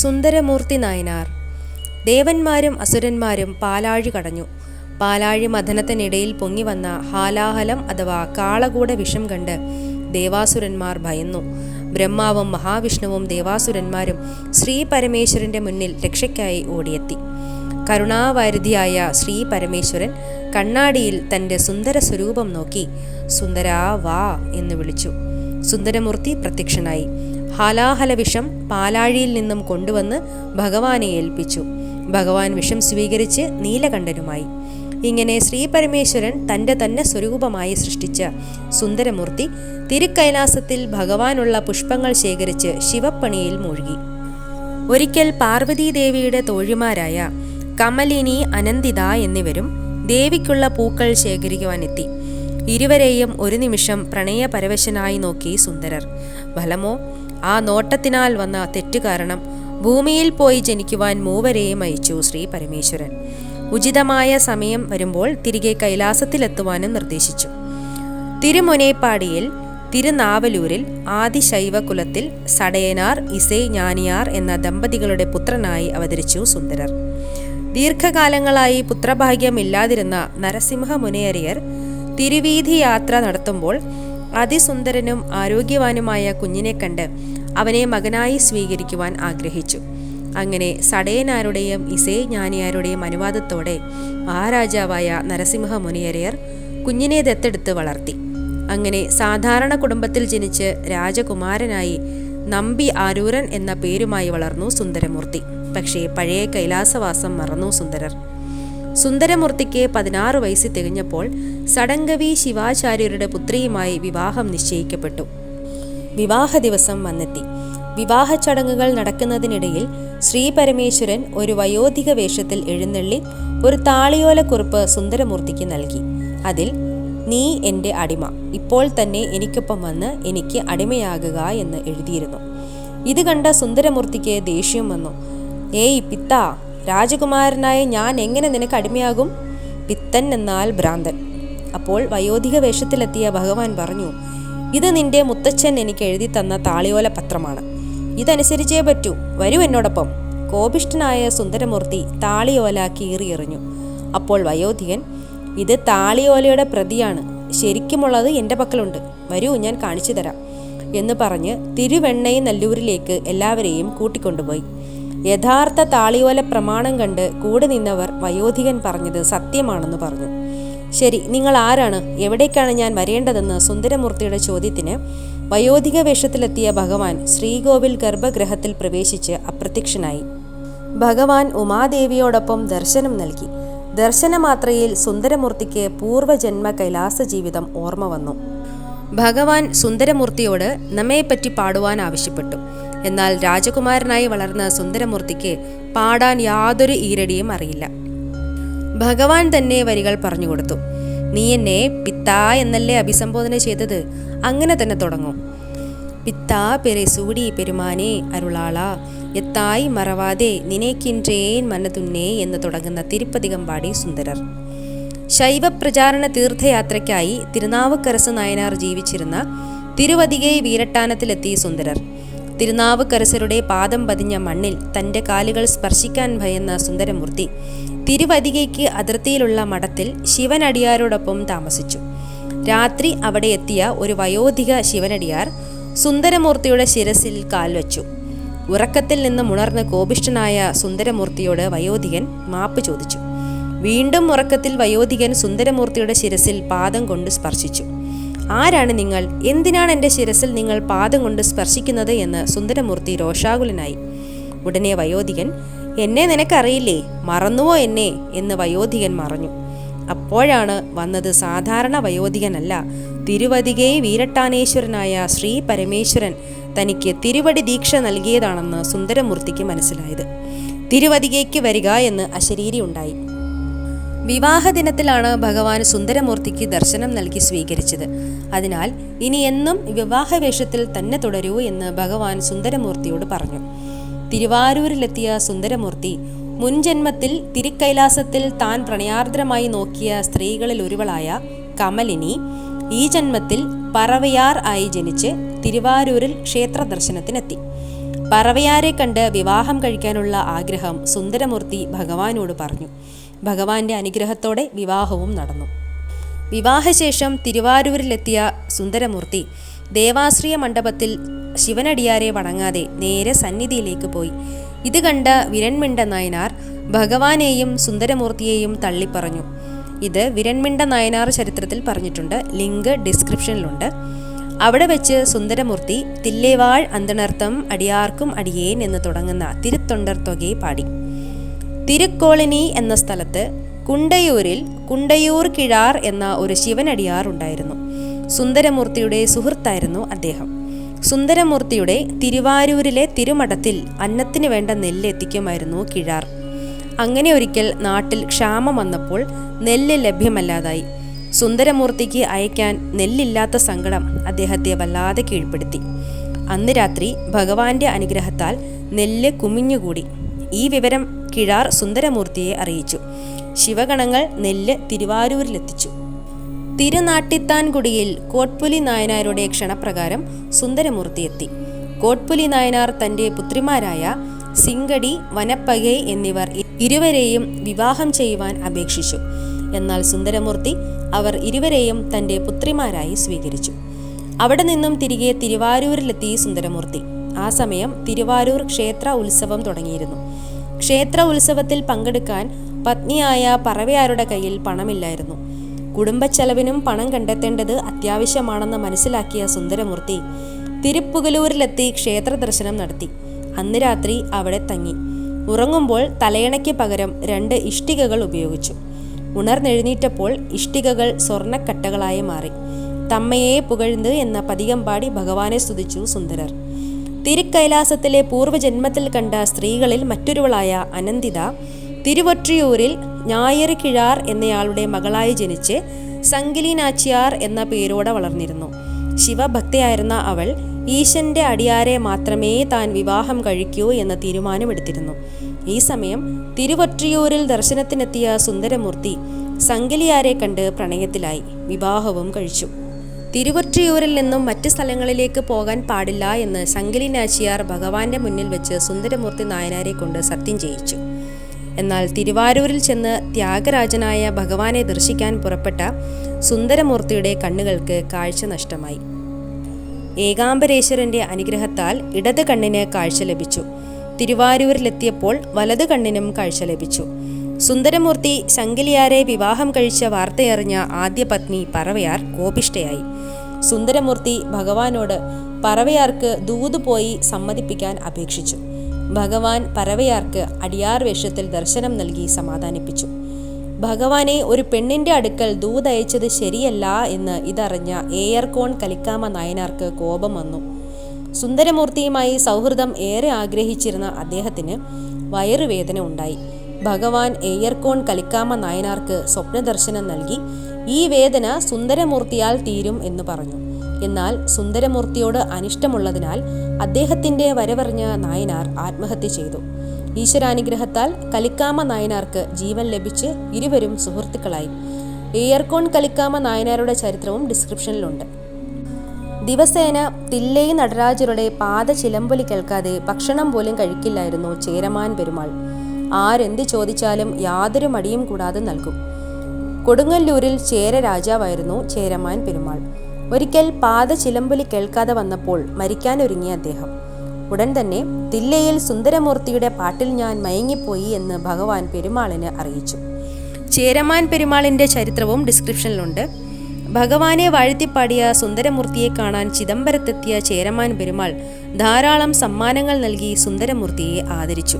സുന്ദരമൂർത്തി നായനാർ. ദേവന്മാരും അസുരന്മാരും പാലാഴി കടഞ്ഞു. പാലാഴി മഥനത്തിനിടയിൽ പൊങ്ങിവന്ന ഹാലാഹലം അഥവാ കാളകൂട വിഷം കണ്ട് ദേവാസുരന്മാർ ഭയന്നു. ബ്രഹ്മാവും മഹാവിഷ്ണുവും ദേവാസുരന്മാരും ശ്രീ പരമേശ്വരന്റെ മുന്നിൽ രക്ഷയ്ക്കായി ഓടിയെത്തി. കരുണാവാരിധിയായ ശ്രീ പരമേശ്വരൻ കണ്ണാടിയിൽ തന്റെ സുന്ദര സ്വരൂപം നോക്കി സുന്ദരാ വാ എന്ന് വിളിച്ചു. സുന്ദരമൂർത്തി പ്രത്യക്ഷനായി. ഹാലാഹല വിഷം പാലാഴിയിൽ നിന്നും കൊണ്ടുവന്ന് ഭഗവാനെ ഏൽപ്പിച്ചു. ഭഗവാൻ വിഷം സ്വീകരിച്ച് നീലകണ്ഠനുമായി. ഇങ്ങനെ ശ്രീപരമേശ്വരൻ തന്റെ തന്നെ സ്വരൂപമായി സൃഷ്ടിച്ച സുന്ദരമൂർത്തി തിരുക്കൈലാസത്തിൽ ഭഗവാനുള്ള പുഷ്പങ്ങൾ ശേഖരിച്ച് ശിവപ്പണിയിൽ മുഴുകി. ഒരിക്കൽ പാർവതീദേവിയുടെ തോഴിമാരായ കമലിനി അനന്തിത എന്നിവരും ദേവിക്കുള്ള പൂക്കൾ ശേഖരിക്കുവാനെത്തി. ഇരുവരെയും ഒരു നിമിഷം പ്രണയപരവശനായി നോക്കി സുന്ദരർ. ഫലമോ ആ നോട്ടത്തിനാൽ വന്ന തെറ്റ് കാരണം ഭൂമിയിൽ പോയി ജനിക്കുവാൻ മൂവരെയും അയച്ചു ശ്രീ പരമേശ്വരൻ. ഉചിതമായ സമയം വരുമ്പോൾ തിരികെ കൈലാസത്തിലെത്തുവാനും നിർദ്ദേശിച്ചു. തിരുമുനേപ്പാടിയിൽ തിരുനാവലൂരിൽ ആദിശൈവകുലത്തിൽ സടയനാർ ഇസൈ ജ്ഞാനിയാർ എന്ന ദമ്പതികളുടെ പുത്രനായി അവതരിച്ചു സുന്ദരർ. ദീർഘകാലങ്ങളായി പുത്രഭാഗ്യമില്ലാതിരുന്ന നരസിംഹ മുനയരിയർ തിരുവീതി യാത്ര നടത്തുമ്പോൾ അതിസുന്ദരനും ആരോഗ്യവാനുമായ കുഞ്ഞിനെ കണ്ട് അവനെ മകനായി സ്വീകരിക്കുവാൻ ആഗ്രഹിച്ചു. അങ്ങനെ സടയനാരുടെയും ഇസേ ജ്ഞാനിയാരുടെയും അനുവാദത്തോടെ മഹാരാജാവായ നരസിംഹ മുനിയരയർ കുഞ്ഞിനെ ദത്തെടുത്ത് വളർത്തി. അങ്ങനെ സാധാരണ കുടുംബത്തിൽ ജനിച്ച് രാജകുമാരനായി നമ്പി ആരൂരൻ എന്ന പേരുമായി വളർന്നു സുന്ദരമൂർത്തി. പക്ഷേ പഴയ കൈലാസവാസം മറന്നു സുന്ദരർ. സുന്ദരമൂർത്തിക്ക് പതിനാറ് വയസ്സ് തികഞ്ഞപ്പോൾ സടങ്കവി ശിവാചാര്യരുടെ പുത്രിയുമായി വിവാഹം നിശ്ചയിക്കപ്പെട്ടു. വിവാഹ ദിവസം വന്നെത്തി. വിവാഹ ചടങ്ങുകൾ നടക്കുന്നതിനിടയിൽ ശ്രീ പരമേശ്വരൻ ഒരു വയോധിക വേഷത്തിൽ എഴുന്നള്ളി ഒരു താളിയോലക്കുറിപ്പ് സുന്ദരമൂർത്തിക്ക് നൽകി. അതിൽ നീ എന്റെ അടിമ. ഇപ്പോൾ തന്നെ എനിക്കൊപ്പം വന്ന് എനിക്ക് അടിമയാകുക എന്ന് എഴുതിയിരുന്നു. ഇത് കണ്ട സുന്ദരമൂർത്തിക്ക് ദേഷ്യം വന്നു. ഏയ് പിത്ത രാജകുമാരനായ ഞാൻ എങ്ങനെ നിനക്ക് അടിമയാകും? പിത്തൻ എന്നാൽ ഭ്രാന്തൻ. അപ്പോൾ വയോധിക വേഷത്തിലെത്തിയ ഭഗവാൻ പറഞ്ഞു ഇത് നിന്റെ മുത്തച്ഛൻ എനിക്ക് എഴുതി തന്ന താളിയോല പത്രമാണ്. ഇതനുസരിച്ചേ പറ്റൂ. വരൂ എന്നോടൊപ്പം. കോപിഷ്ഠനായ സുന്ദരമൂർത്തി താളിയോല കീറിയെറിഞ്ഞു. അപ്പോൾ വയോധികൻ ഇത് താളിയോലയുടെ പ്രതിയാണ്. ശരിക്കുമുള്ളത് എന്റെ പക്കലുണ്ട്. വരൂ ഞാൻ കാണിച്ചു തരാം. എന്ന് പറഞ്ഞ് തിരുവെണ്ണൈ നല്ലൂരിലേക്ക് എല്ലാവരെയും കൂട്ടിക്കൊണ്ടുപോയി. യഥാർത്ഥ താളിയോല പ്രമാണം കണ്ട് കൂടെ നിന്നവർ വയോധികൻ പറഞ്ഞത് സത്യമാണെന്ന് പറഞ്ഞു. ശരി നിങ്ങൾ ആരാണ്? എവിടേക്കാണ് ഞാൻ വരേണ്ടതെന്ന് സുന്ദരമൂർത്തിയുടെ ചോദ്യത്തിന് വയോധിക വേഷത്തിലെത്തിയ ഭഗവാൻ ശ്രീകോവിൽ ഗർഭഗൃഹത്തിൽ പ്രവേശിച്ച് അപ്രത്യക്ഷനായി. ഭഗവാൻ ഉമാദേവിയോടൊപ്പം ദർശനം നൽകി. ദർശനമാത്രയിൽ സുന്ദരമൂർത്തിക്ക് പൂർവജന്മ കൈലാസ ജീവിതം ഓർമ്മ വന്നു. ഭഗവാൻ സുന്ദരമൂർത്തിയോട് നമ്മയെപ്പറ്റി പാടുവാൻ ആവശ്യപ്പെട്ടു. എന്നാൽ രാജകുമാരനായി വളർന്ന സുന്ദരമൂർത്തിക്ക് പാടാൻ യാതൊരു ഈരടിയും അറിയില്ല. ഭഗവാൻ തന്നെ വരികൾ പറഞ്ഞു കൊടുത്തു. നീ എന്നെ പിത്ത എന്നല്ലേ അഭിസംബോധന ചെയ്തത്? അങ്ങനെ തന്നെ തുടങ്ങൂ. പെരെ സൂടി പെരുമാനെ അരുളാള. എത്തായി മറവാതെ നിനക്കിன்றേൻ മനതുന്നേ എന്ന് തുടങ്ങുന്ന തിരുപ്പതികം പാടി സുന്ദരർ. ശൈവപ്രചാരണ തീർത്ഥയാത്രയ്ക്കായി തിരുനാവുക്കരസ് നായനാർ ജീവിച്ചിരുന്ന തിരുവതികൈ വീരട്ടാനത്തിലെത്തി സുന്ദരർ. തിരുനാവുക്കരസരുടെ പാദം പതിഞ്ഞ മണ്ണിൽ തന്റെ കാലുകൾ സ്പർശിക്കാൻ ഭയന്ന സുന്ദരമൂർത്തി തിരുവതികയ്ക്ക് അതിർത്തിയിലുള്ള മഠത്തിൽ ശിവനടിയാരോടൊപ്പം താമസിച്ചു. രാത്രി അവിടെ എത്തിയ ഒരു വയോധിക ശിവനടിയാർ സുന്ദരമൂർത്തിയുടെ ശിരസിൽ കാൽവച്ചു ഉറക്കത്തിൽ നിന്ന് ഉണർന്ന് കോപിഷ്ഠനായ സുന്ദരമൂർത്തിയോട് വയോധികൻ മാപ്പ് ചോദിച്ചു. വീണ്ടും ഉറക്കത്തിൽ വയോധികൻ സുന്ദരമൂർത്തിയുടെ ശിരസിൽ പാദം കൊണ്ട് സ്പർശിച്ചു. ആരാണ് നിങ്ങൾ? എന്തിനാണ് എന്റെ ശിരസിൽ നിങ്ങൾ പാദം കൊണ്ട് സ്പർശിക്കുന്നത് എന്ന് സുന്ദരമൂർത്തി രോഷാകുലനായി. ഉടനെ വയോധികൻ എന്നെ നിനക്കറിയില്ലേ? മറന്നുവോ എന്നെ? എന്ന് വയോധികൻ മറഞ്ഞു. അപ്പോഴാണ് വന്നത് സാധാരണ വയോധികനല്ല തിരുവതികേ വീരട്ടാനേശ്വരനായ ശ്രീ പരമേശ്വരൻ തനിക്ക് തിരുവടി ദീക്ഷ നൽകിയതാണെന്ന് സുന്ദരമൂർത്തിക്ക് മനസ്സിലായത്. തിരുവതികയ്ക്ക് വരിക എന്ന് അശരീരി ഉണ്ടായി. വിവാഹ ദിനത്തിലാണ് ഭഗവാൻ സുന്ദരമൂർത്തിക്ക് ദർശനം നൽകി സ്വീകരിച്ചത്. അതിനാൽ ഇനി എന്നും വിവാഹ വേഷത്തിൽ തന്നെ തുടരൂ എന്ന് ഭഗവാൻ സുന്ദരമൂർത്തിയോട് പറഞ്ഞു. തിരുവാരൂരിലെത്തിയ സുന്ദരമൂർത്തി മുൻജന്മത്തിൽ തിരുക്കൈലാസത്തിൽ താൻ പ്രണയാർദ്രമായി നോക്കിയ സ്ത്രീകളിൽ ഒരുവളായ കമലിനി ഈ ജന്മത്തിൽ പറവയാർ ആയി ജനിച്ച് തിരുവാരൂരിൽ ക്ഷേത്ര ദർശനത്തിനെത്തി പറവയാരെ കണ്ട് വിവാഹം കഴിക്കാനുള്ള ആഗ്രഹം സുന്ദരമൂർത്തി ഭഗവാനോട് പറഞ്ഞു. ഭഗവാന്റെ അനുഗ്രഹത്തോടെ വിവാഹവും നടന്നു. വിവാഹശേഷം തിരുവാരൂരിലെത്തിയ സുന്ദരമൂർത്തി ദേവാശ്രയ മണ്ഡപത്തിൽ ശിവനടിയാരെ വണങ്ങാതെ നേരെ സന്നിധിയിലേക്ക് പോയി. ഇത് കണ്ട വിരൺമിണ്ട നായനാർ ഭഗവാനെയും സുന്ദരമൂർത്തിയെയും തള്ളിപ്പറഞ്ഞു. ഇത് വിരൺമിണ്ട നായനാർ ചരിത്രത്തിൽ പറഞ്ഞിട്ടുണ്ട്. ലിങ്ക് ഡിസ്ക്രിപ്ഷനിലുണ്ട്. അവിടെ വെച്ച് സുന്ദരമൂർത്തി തില്ലേവാൾ അന്തണർത്ഥം അടിയാർക്കും അടിയേൻ എന്ന് തുടങ്ങുന്ന തിരുത്തൊണ്ടർ തുകയെ പാടി. തിരുക്കോളിനി എന്ന സ്ഥലത്ത് കുണ്ടയൂരിൽ കുണ്ടയൂർ കിഴാർ എന്ന ഒരു ശിവനടിയാർ ഉണ്ടായിരുന്നു. സുന്ദരമൂർത്തിയുടെ സുഹൃത്തായിരുന്നു അദ്ദേഹം. സുന്ദരമൂർത്തിയുടെ തിരുവാരൂരിലെ തിരുമഠത്തിൽ അന്നത്തിന് വേണ്ട നെല്ല് എത്തിക്കുമായിരുന്നു കിഴാർ. അങ്ങനെ ഒരിക്കൽ നാട്ടിൽ ക്ഷാമം വന്നപ്പോൾ നെല്ല് ലഭ്യമല്ലാതായി. സുന്ദരമൂർത്തിക്ക് അയക്കാൻ നെല്ലില്ലാത്ത സങ്കടം അദ്ദേഹത്തെ വല്ലാതെ കീഴ്പ്പെടുത്തി. അന്ന് രാത്രി ഭഗവാന്റെ അനുഗ്രഹത്താൽ നെല്ല് കുമിഞ്ഞുകൂടി. ഈ വിവരം കിഴാർ സുന്ദരമൂർത്തിയെ അറിയിച്ചു. ശിവഗണങ്ങൾ നെല്ല് തിരുവാരൂരിലെത്തിച്ചു. തിരുനാട്ടിത്താൻകുടിയിൽ കോട്ട്പുലി നായനാരുടെ ക്ഷണപ്രകാരം സുന്ദരമൂർത്തി എത്തി കോട്ട്പുലി നായനാർ തന്റെ പുത്രിമാരായ സിങ്കടി വനപ്പകൈ എന്നിവർ ഇരുവരെയും വിവാഹം ചെയ്യുവാൻ അപേക്ഷിച്ചു. എന്നാൽ സുന്ദരമൂർത്തി അവർ ഇരുവരെയും തന്റെ പുത്രിമാരായി സ്വീകരിച്ചു. അവിടെ നിന്നും തിരികെ തിരുവാരൂരിലെത്തി സുന്ദരമൂർത്തി. ആ സമയം തിരുവാരൂർ ക്ഷേത്ര ഉത്സവം തുടങ്ങിയിരുന്നു. ക്ഷേത്ര ഉത്സവത്തിൽ പങ്കെടുക്കാൻ പത്നിയായ പറവയാരുടെ കയ്യിൽ പണമില്ലായിരുന്നു. കുടുംബച്ചെലവിനും പണം കണ്ടെത്തേണ്ടത് അത്യാവശ്യമാണെന്ന് മനസ്സിലാക്കിയ സുന്ദരമൂർത്തി തിരുപ്പുകലൂരിലെത്തി ക്ഷേത്ര ദർശനം നടത്തി. അന്ന് രാത്രി അവിടെ തങ്ങി. ഉറങ്ങുമ്പോൾ തലയണയ്ക്ക് പകരം രണ്ട് ഇഷ്ടികകൾ ഉപയോഗിച്ചു. ഉണർന്നെഴുന്നേറ്റപ്പോൾ ഇഷ്ടികകൾ സ്വർണക്കട്ടകളായി മാറി. തമ്മയെ പുകഴ്ന്ന് എന്ന പതികം പാടി ഭഗവാനെ സ്തുതിച്ചു സുന്ദരർ. തിരുക്കൈലാസത്തിലെ പൂർവജന്മത്തിൽ കണ്ട സ്ത്രീകളിൽ മറ്റൊരുവളായ അനന്തിത തിരുവൊറ്റിയൂരിൽ ഞായറ് കിഴാർ എന്നയാളുടെ മകളായി ജനിച്ച് സംഗിലീനാച്ചിയാർ എന്ന പേരോടെ വളർന്നിരുന്നു. ശിവഭക്തയായിരുന്ന അവൾ ഈശന്റെ അടിയാരെ മാത്രമേ താൻ വിവാഹം കഴിക്കൂ എന്ന തീരുമാനമെടുത്തിരുന്നു. ഈ സമയം തിരുവൊറ്റിയൂരിൽ ദർശനത്തിനെത്തിയ സുന്ദരമൂർത്തി സംഗലിയാരെ കണ്ട് പ്രണയത്തിലായി. വിവാഹവും കഴിച്ചു. തിരുവൊற்றிയൂരിൽ നിന്നും മറ്റ് സ്ഥലങ്ങളിലേക്ക് പോകാൻ പാടില്ല എന്ന് ശങ്കലി നാച്ചിയാർ ഭഗവാന്റെ മുന്നിൽ വെച്ച് സുന്ദരമൂർത്തി നായനാരെ കൊണ്ട് സത്യം ചെയ്യിച്ചു. എന്നാൽ തിരുവാരൂരിൽ ചെന്ന് ത്യാഗരാജനായ ഭഗവാനെ ദർശിക്കാൻ പുറപ്പെട്ട സുന്ദരമൂർത്തിയുടെ കണ്ണുകൾക്ക് കാഴ്ച നഷ്ടമായി. ഏകാംബരേശ്വരന്റെ അനുഗ്രഹത്താൽ ഇടത് കണ്ണിന് കാഴ്ച ലഭിച്ചു. തിരുവാരൂരിലെത്തിയപ്പോൾ വലത് കണ്ണിനും കാഴ്ച ലഭിച്ചു. സുന്ദരമൂർത്തി ശങ്കിലിയാരെ വിവാഹം കഴിച്ച വാർത്തയറിഞ്ഞ ആദ്യ പത്നി പറവയാർ കോപിഷ്ടയായി സുന്ദരമൂർത്തി ഭഗവാനോട് പറവയാർക്ക് ദൂത് പോയി സമ്മതിപ്പിക്കാൻ അപേക്ഷിച്ചു. ഭഗവാൻ പറവയാർക്ക് അടിയാർ വേഷത്തിൽ ദർശനം നൽകി സമാധാനിപ്പിച്ചു. ഭഗവാനെ ഒരു പെണ്ണിന്റെ അടുക്കൽ ദൂതയച്ചത് ശരിയല്ല എന്ന് ഇതറിഞ്ഞ ഏയർകോൺ കലിക്കാമ നായനാർക്ക് കോപം വന്നു. സുന്ദരമൂർത്തിയുമായി സൗഹൃദം ഏറെ ആഗ്രഹിച്ചിരുന്ന അദ്ദേഹത്തിന് വയറുവേദന ഉണ്ടായി. ഭഗവാൻ എയർകോൺ കലിക്കാമ നായനാർക്ക് സ്വപ്നദർശനം നൽകി ഈ വേദന സുന്ദരമൂർത്തിയാൽ തീരും എന്ന് പറഞ്ഞു. എന്നാൽ സുന്ദരമൂർത്തിയോട് അനിഷ്ടമുള്ളതിനാൽ അദ്ദേഹത്തിന്റെ വരവറിഞ്ഞ നായനാർ ആത്മഹത്യ ചെയ്തു. ഈശ്വരാനുഗ്രഹത്താൽ കലിക്കാമ നായനാർക്ക് ജീവൻ ലഭിച്ച് ഇരുവരും സുഹൃത്തുക്കളായി. എയർകോൺ കലിക്കാമ നായനാരുടെ ചരിത്രവും ഡിസ്ക്രിപ്ഷനിലുണ്ട്. ദിവസേന തില്ലൈ നടരാജരുടെ പാത ചിലമ്പൊലി കേൾക്കാതെ ഭക്ഷണം പോലും കഴിക്കില്ലായിരുന്നു ചേരമാൻ പെരുമാൾ. ആരെന്ത് ചോദിച്ചാലും യാതൊരു മടിയും കൂടാതെ നൽകും. കൊടുങ്ങല്ലൂരിൽ ചേര രാജാവായിരുന്നു ചേരമാൻ പെരുമാൾ. ഒരിക്കൽ പാത ചിലമ്പുലി കേൾക്കാതെ വന്നപ്പോൾ മരിക്കാനൊരുങ്ങിയ അദ്ദേഹം. ഉടൻ തന്നെ തില്ലയിൽ സുന്ദരമൂർത്തിയുടെ പാട്ടിൽ ഞാൻ മയങ്ങിപ്പോയി എന്ന് ഭഗവാൻ പെരുമാളിന് അറിയിച്ചു. ചേരമാൻ പെരുമാളിന്റെ ചരിത്രവും ഡിസ്ക്രിപ്ഷനിലുണ്ട്. ഭഗവാനെ വാഴ്ത്തിപ്പാടിയ സുന്ദരമൂർത്തിയെ കാണാൻ ചിദംബരത്തെത്തിയ ചേരമാൻ പെരുമാൾ ധാരാളം സമ്മാനങ്ങൾ നൽകി സുന്ദരമൂർത്തിയെ ആദരിച്ചു.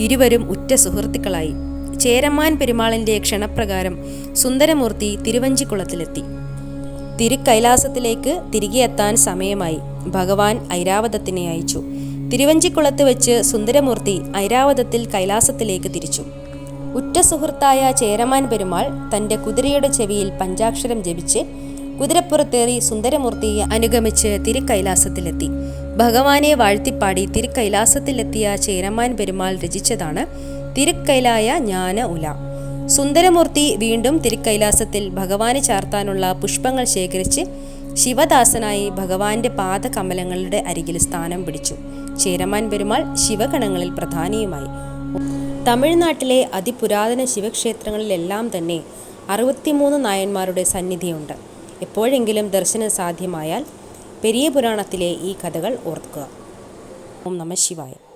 ഇരുവരും ഉറ്റ സുഹൃത്തുക്കളായി. ചേരമാൻ പെരുമാളിന്റെ ക്ഷണപ്രകാരം സുന്ദരമൂർത്തി തിരുവഞ്ചിക്കുളത്തിലെത്തി. തിരുക്കൈലാസത്തിലേക്ക് തിരികെ എത്താൻ സമയമായി. ഭഗവാൻ ഐരാവതത്തിനെ അയച്ചു. തിരുവഞ്ചിക്കുളത്ത് വെച്ച് സുന്ദരമൂർത്തി ഐരാവതത്തിൽ കൈലാസത്തിലേക്ക് തിരിച്ചു. ഉറ്റ സുഹൃത്തായ ചേരമാൻ പെരുമാൾ തന്റെ കുതിരയുടെ ചെവിയിൽ പഞ്ചാക്ഷരം ജപിച്ച് കുതിരപ്പുറത്തേറി സുന്ദരമൂർത്തിയെ അനുഗമിച്ച് തിരുക്കൈലാസത്തിലെത്തി. ഭഗവാനെ വാഴ്ത്തിപ്പാടി തിരുക്കൈലാസത്തിലെത്തിയ ചേരമാൻ പെരുമാൾ രചിച്ചതാണ് തിരുക്കൈലായ ജ്ഞാന ഉല. സുന്ദരമൂർത്തി വീണ്ടും തിരുക്കൈലാസത്തിൽ ഭഗവാനെ ചാർത്താനുള്ള പുഷ്പങ്ങൾ ശേഖരിച്ച് ശിവദാസനായി ഭഗവാന്റെ പാദകമലങ്ങളുടെ അരികിൽ സ്ഥാനം പിടിച്ചു. ചേരമാൻ പെരുമാൾ ശിവഗണങ്ങളിൽ പ്രധാനിയുമായി. തമിഴ്നാട്ടിലെ അതിപുരാതന ശിവക്ഷേത്രങ്ങളിലെല്ലാം തന്നെ അറുപത്തിമൂന്ന് നായന്മാരുടെ സന്നിധിയുണ്ട്. എപ്പോഴെങ്കിലും ദർശനം സാധ്യമായാൽ പെരിയ പുരാണത്തിലെ ഈ കഥകൾ ഓർക്കുക. ഓം നമ ശിവായ.